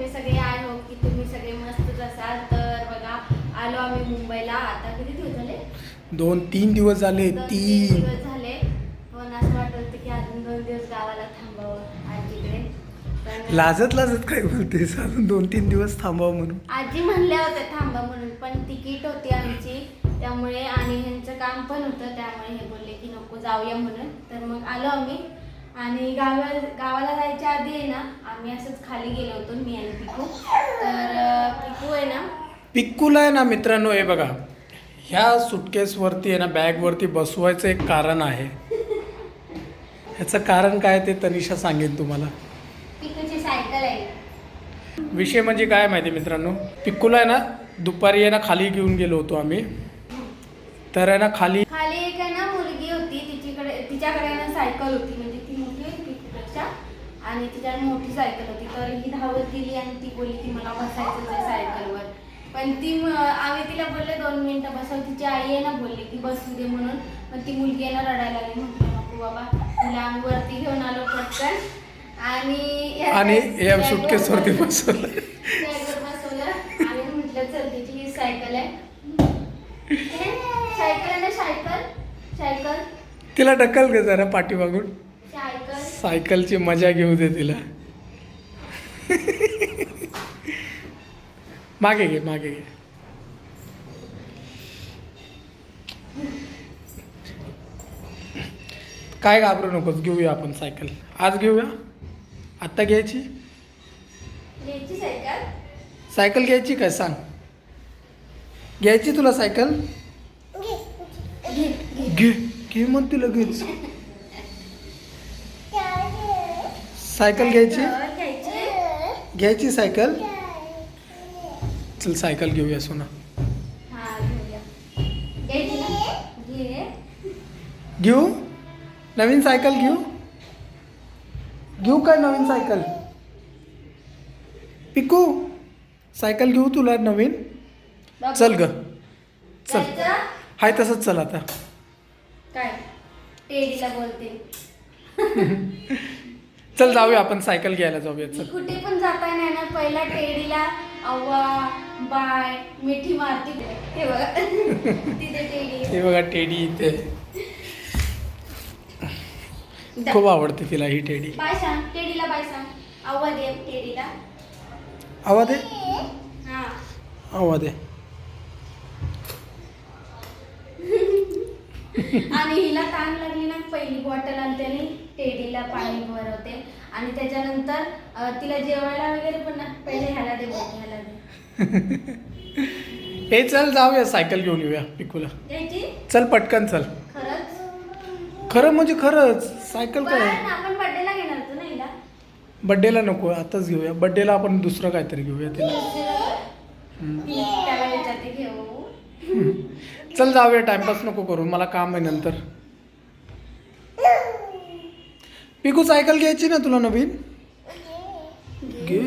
तुम्ही सगळे I hope की तुम्ही सगळे मस्तच असाल तर बघा आलो आम्ही मुंबईला. आता किती दिवस झाले? दोन तीन दिवस झाले दोन तीन तीन. दिवस झाले. पण असं वाटत होतं की अजून दोन दिवस गावाला थांबावं आजीकडे पण लाजत लाजत काय बोलतेस? अजून दोन तीन दिवस थांबावं म्हणून. आजी म्हणल्या होत्या थांबा म्हणून पण तिकीट होती आमची. त्यामुळे आणि ह्यांचं काम पण होतं त्यामुळे हे बोलले की नको जाऊया म्हणून. तर मग आलो आम्ही. आणि गावा गावाला जायच्या आधी आहे ना आम्ही असंच खाली गेलो होतो मी आणि पिकू. तर पिकू आहे ना पिक्कूला आहे ना मित्रांनो हे बघा. ह्या सुटकेसवरती आहे ना बॅगवरती बसवायचं एक कारण आहे. ह्याचं कारण काय ते तनिषा सांगेन तुम्हाला. पिकूची सायकल आहे. विषय म्हणजे काय माहिती मित्रांनो? पिक्कूला आहे ना दुपारी आहे ना खाली घेऊन गेलो होतो आम्ही. तर आहे ना खाली खाली एक आहे ना मुलगी होती तिच्याकडे तिच्याकडे ना सायकल होती. म्हणजे ती मोठी होती पिकूपेक्षा आणि तिच्याकडे मोठी सायकल होती. तर ही धावत गेली आणि ती बोलली की मला बसायचं आहे सायकलवर पण ती आम्ही तिला बोलले दोन मिनिटं बसव. तिची आई आहे ना बोलली की बसू दे म्हणून. पण ती मुलगी आहे ना रडायला लागली. म्हटलं नको बाबा तिला आम्ही वरती घेऊन आलो पटकन. आणि आणि या बॅगवर सुटकेसवरती बसवलं. आणि म्हटलं चल तिची ही सायकल आहे. सायकल आहे ना सायकल सायकल तिला ढकल ग जरा पाठीमागून. सायकलची मजा घेऊ दे तिला. मागे घे मागे घे. काय घाबरू नकोस घेऊया आपण सायकल. आज घेऊया? आत्ता घ्यायची? सायकल? घ्यायची काय? सांग. घ्यायची तुला सायकल? घे. घे म्हणते लगेच. सायकल घ्यायची? घ्यायची सायकल? चल सायकल घेऊया सोना. हा घेऊ? नवीन सायकल घेऊ? घेऊ काय नवीन सायकल? पिकू सायकल घेऊ तुला नवीन. चल ग. चल? हाय तसंच चल आता. काय? बोलते. चल जाऊया आपण सायकल घ्यायला जाऊया मी चल कुठे पण जाता नाही. ना पहिला टेडीला अव्वा बाय मिठी मारती. हे बघा. तिथे टेडी आहे. हे बघा टेडी इथे. खूप आवडते तिला ही टेडी. बाय सांग टेडीला बाय सांग. अव्वा दे टेडीला. आवा दे. हा. आवा दे. आणि हिला ताण लागली. पहिली बॉटल आणते आणि टेडीला पाणी भरवते. आणि त्याच्यानंतर तिला जेवायला वगैरे पण पहिले ह्याला दे बोल ह्याला दे. हे चल जाऊया सायकल घेऊन येऊया पिकूला. चल पटकन चल. खरंच? खरं म्हणजे खरंच सायकल काय आपण बर्थडेला घेणार होतो ना हिला? बड्डेला नको आताच घेऊया. बड्डेला आपण दुसरं काहीतरी घेऊया तिला. चल जाऊया टाइमपास नको करू. मला काम आहे नंतर. पिकू सायकल घ्यायची ना तुला नवीन? घे.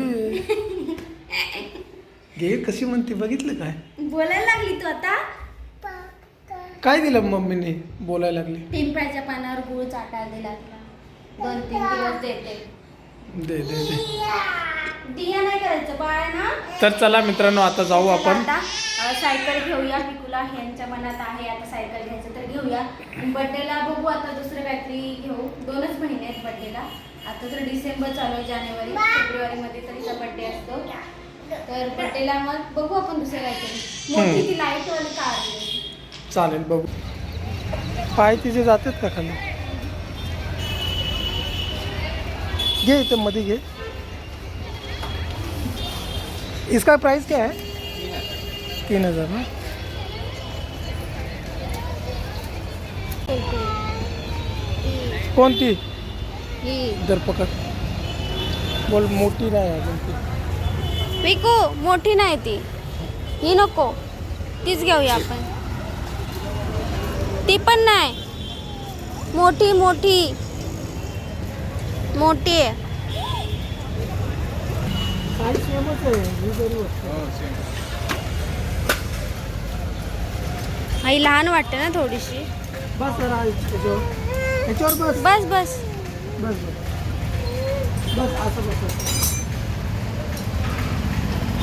घे कशी म्हणते बघितलं काय? बोलायला लागली तू आता? काय दिलं मम्मीने बोलायला लागली? पिंपळाच्या पानावर गुळ चाटायला दिला तुला. दोन तीन दिवस देते. दे दे दे. दिया नाही करायचं बाळ ना. तर चला मित्रांनो आता जाऊ आपण. आता. सायकल घेऊया पिकूला ह्यांच्या मनात आहे आता सायकल घ्यायचं तर घेऊया. बड्डेला बघू आता दुसरं काहीतरी घेऊ. दोनच महिने आहेत बड्डेला. आता तर डिसेंबर चालू आहे जानेवारी फेब्रुवारीमध्ये तर तिचा बड्डे असतो. तर बड्डेला मग बघू आपण दुसरं काहीतरी. मोठी ती लाइट वाली कार. चालेल बघू. पाय तिचे जातात का खाली? घे इथे मध्ये घे. इसका प्राइस क्या है? तीन हज़ार ना कोणती इधर पकड। बोल मोठी नाही अजून ती पिकू मोठी नाही ती। ही नको तीच घेऊया आपण ती पण नाही मोठी मोठी मोठी आहे आई लहान वाटते ना थोडीशी बस बस बस बस बस बस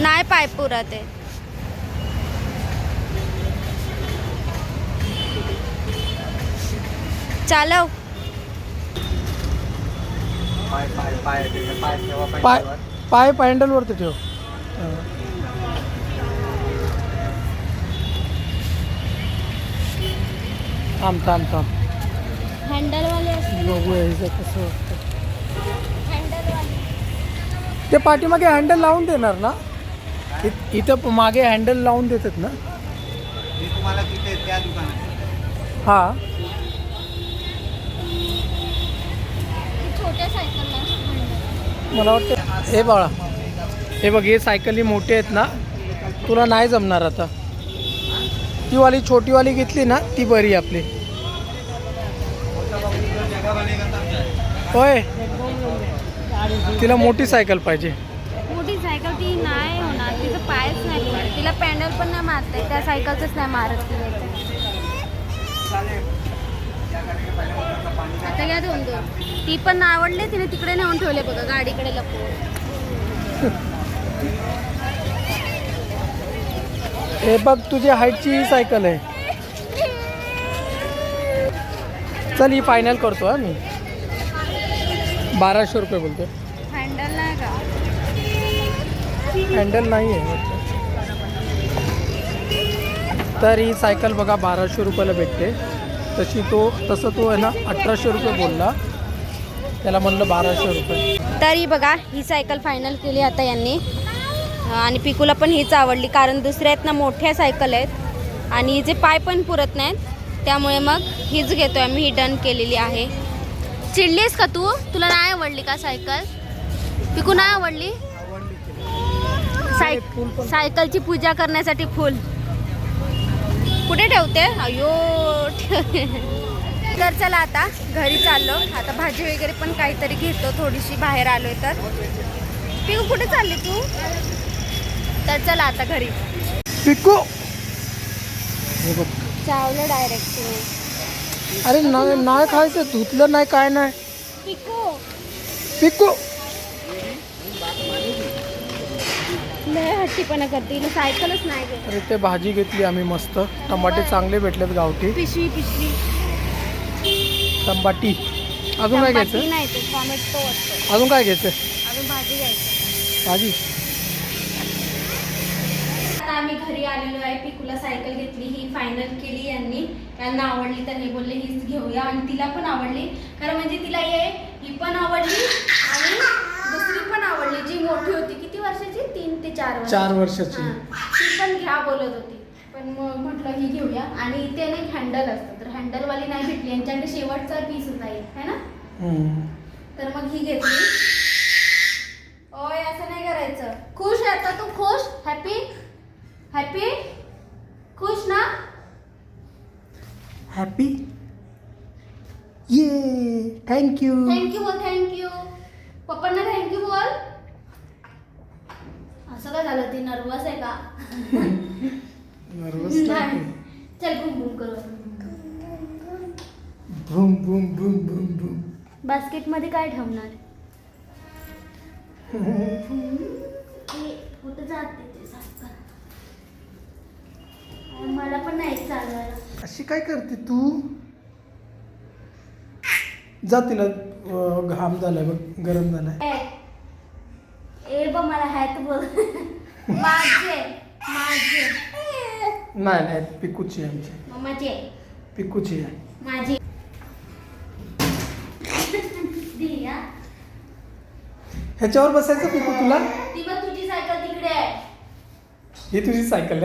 नाही पाय पुरा ते चालव पाय पाय पाय पाय पॅन्डलवरती ठेव थांब थांब थांब. हँडलवाले बघूया हिचं कसं वाटतं. हँडलवाले. ते पाठीमागे हँडल लावून देणार ना? इ- इथं मागे हँडल लावून देतात ना? मी तुम्हाला तिथे त्या दुकानात हां. छोट्या सायकलला मला वाटतं हे बाळा हे बघ हे सायकली मोठे आहेत ना? तुला नाही जमणार आता. ती वाली छोटीवाली घेतली ना ती बरी आपली. होय? तिला मोठी सायकल पाहिजे. मोठी सायकल ती नाही होणार तिचं पायच नाही. तिला पॅन्डल पण नाही मारता. त्या सायकलच नाही मारत आता घ्या दोन दोन. ती पण आवडली तिने तिकडे नेऊन ठेवले बघा गाडीकडे लपवून. हे बघ तुझ्या हाईटची ही सायकल आहे. चल ही फायनल करतो हा मी. बाराशे रुपये बोलतो हँडल नाही का? हँडल नाही आहे. तर ही सायकल बघा बाराशे रुपयाला भेटते. तशी तो तसं तो आहे ना अठराशे रुपये बोलला. त्याला म्हणलं बाराशे रुपये. तरी बघा ही सायकल फायनल केली आता यांनी. आणि पिकूला पण हीच आवडली कारण दुसऱ्या आहेत ना मोठ्या सायकल आहेत आणि हिचे पाय पण पुरत नाहीत. त्यामुळे मग हीच घेतो आम्ही ही डन केलेली आहे. चिडलीस का तू? तुला नाही आवडली का सायकल पिकू नाही आवडली? साय सायकलची पूजा करण्यासाठी फुल. कुठे ठेवते? अयो तर चला आता घरी चाललो. आता भाजी वगैरे पण काहीतरी घेतो थोडीशी बाहेर आलोय तर. पिकू कुठे चालली तू? तर चला आता घरी. पिक्कू हे बघ चावलं डायरेक्ट अरे नाही नाही खायचं धुतलं नाही काय नाही. पिकू. पिक्कू लय हट्टीपणा करते हिला सायकलच नाही घेत. अरे ते भाजी घेतली आम्ही मस्त. टमाटे चांगले भेटलेत गावठी. पिशवी पिशवी. टमाटी अजून काय टमाटी घ्यायचं? नाही ते टोमॅटो असतो अजून काय घ्यायचं? अजून भाजी घ्यायची. भाजी. आता आम्ही घरी आलेलो आहे. पिकूला सायकल घेतली ही फायनल केली यांनी. त्यांना आवडली तर हे बोलले हीच घेऊया. आणि तिला पण आवडली. कारण म्हणजे तिला ये ही पण आवडली आणि दुसरी पण आवडली जी मोठी होती. किती वर्षाची? तीन ते चार वर्ष चार वर्षाची. ती पण घ्या बोलत होती. पण मग म्हटलं ही घेऊया. आणि इथे ना हँडल असतं. तर हँडलवाली नाही भेटली. यांच्याकडे शेवटचा पीस होता एक. है ना. तर मग ही घेतली ओय असं नाही करायचं खुश आहे आता तू खुश हॅपी हॅपी खुश ना हॅपी ये थँक्यू थँक्यू बोल थँक्यू पप्पांना थँक्यू बोल असं काय झालं? ती नर्वस आहे का? नर्वस नाही. चल बुम बुम करू. भूम भूम भूम भूम भूम बास्केटमध्ये काय ठेवणार? कुठं जाते ते करा. मला पण नाही चालवायला. अशी काय करते तू? जा तिला अं, घाम झालाय बघ गरम झालाय. ए ब मला हॅत बोल. माझे माझे. नाही नाही पिकूची आहे आमची. मम्माचे पिकूची आहे. माझी. ह्याच्यावर बसायचं पिकू तुला? ती बघ तुझी सायकल तिकडे आहे. ही तुझी सायकल